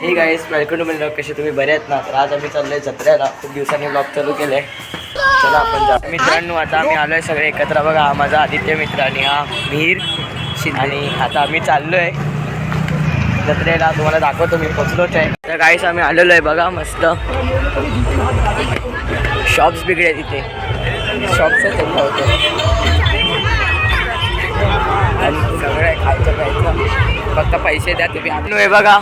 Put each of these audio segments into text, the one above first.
Hey guys welcome to म्हणजे कसे तुम्ही बरे आहेत ना? तर आज आम्ही चाललोय जत्रेला. खूप दिवसांनी ब्लॉग चालू केले चला आपण जा मित्रांनो आता आम्ही आलोय सगळे एकत्र. बघा हा माझा आदित्य मित्र आणि हा मीर आणि आता आम्ही चाललोय जत्रेला. तुम्हाला दाखवतो मी पोचलोच आहे. तर गाईस आम्ही आलेलो आहे बघा मस्त. शॉप्स बिगडे तिथे. शॉप्स होते. आणि सगळं खायचं प्यायचं फक्त पैसे द्या तुम्ही आलो आहे बघा.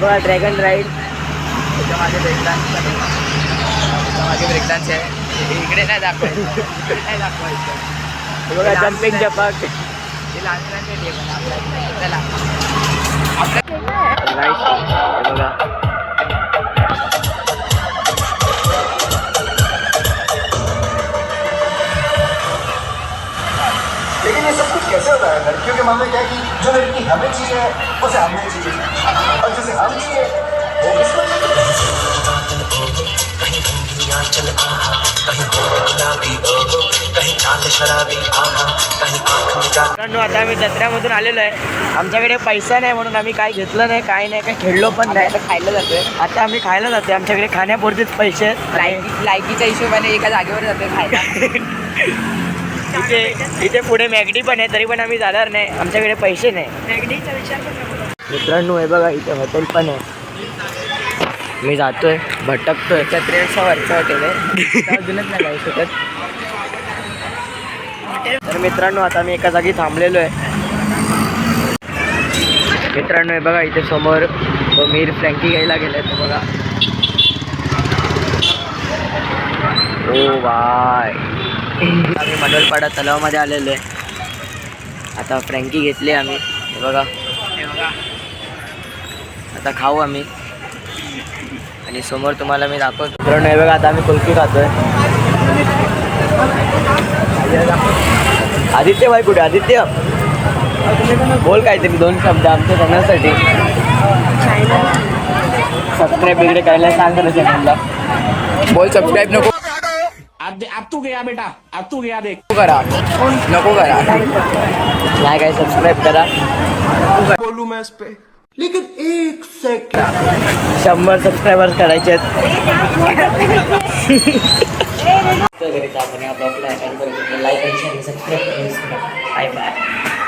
बघा ड्रॅगन राईड त्याच्यामागे ब्रेकडान्स त्याच्यामागे ब्रेकडान्स आहे इकडे नाही दाखवायचं इकडे नाही दाखवायचं बघा जम्पिंग जपाक हे लहान मुलांचे आपल्या- चला लेकिन ये सब कुछ कैसे होता है? लड़कियों के मामले क्या है कि जो लड़की हमें चाहिए उसे हमें चाहिए। और जिसे हम चाहिए वो किसको मित्रांनो आता आम्ही जत्र्यामधून आलेलो आहे. आमच्याकडे पैसा नाही म्हणून आम्ही काय घेतलं नाही काय नाही काय खेळलो पण नाही. खायला जातोय. आता आम्ही खायला जातोय. आमच्याकडे खाण्यापुरतेच पैसे आहेत. लायकी लायकीच्या हिशोबाने एका जागेवर जातोय खायला. इथे इथे पुढे मॅगडी पण आहे तरी पण आम्ही जाणार नाही. आमच्याकडे पैसे नाही. मित्रांनो हे बघा इथे हॉटेल पण आहे. मी जातोय भटकतोय. जत्रेचं वरचं हॉटेल आहे. अजूनच नाही जाऊ शकत. तर मित्रांनो आता मी एका जागी थांबलेलो आहे. मित्रांनो हे बघा इथे समोर मीर फ्रँकी घ्यायला गेलाय तो बघा. Oh bye. आम्ही मडोलपाडा तलावामध्ये आलेलो आहे. आता फ्रँकी घेतली आम्ही. हे बघा. आता खाऊ आम्ही. आणि समोर तुम्हाला मी दाखवतो. कारण हे बघा आता आम्ही कुल्फी खातोय. आदित्य भाई कुठे? आदित्य? बोल काहीतरी दोन शब्द आमच्या चॅनलसाठी सबस्क्राईब वगैरे करायला सांग करायचं म्हणलं बोल सबस्क्राईब नको. अब अब तू गया बेटा अब तू गया देख। करा। नको करा। नाही काय सबस्क्राईब करा। बोलूं मैं इस पे। लेकिन एक सेकंड शंभर सबस्क्रायबर्स करायचे आहेत। लाईक आणि शेअर सबस्क्राईब बाय बाय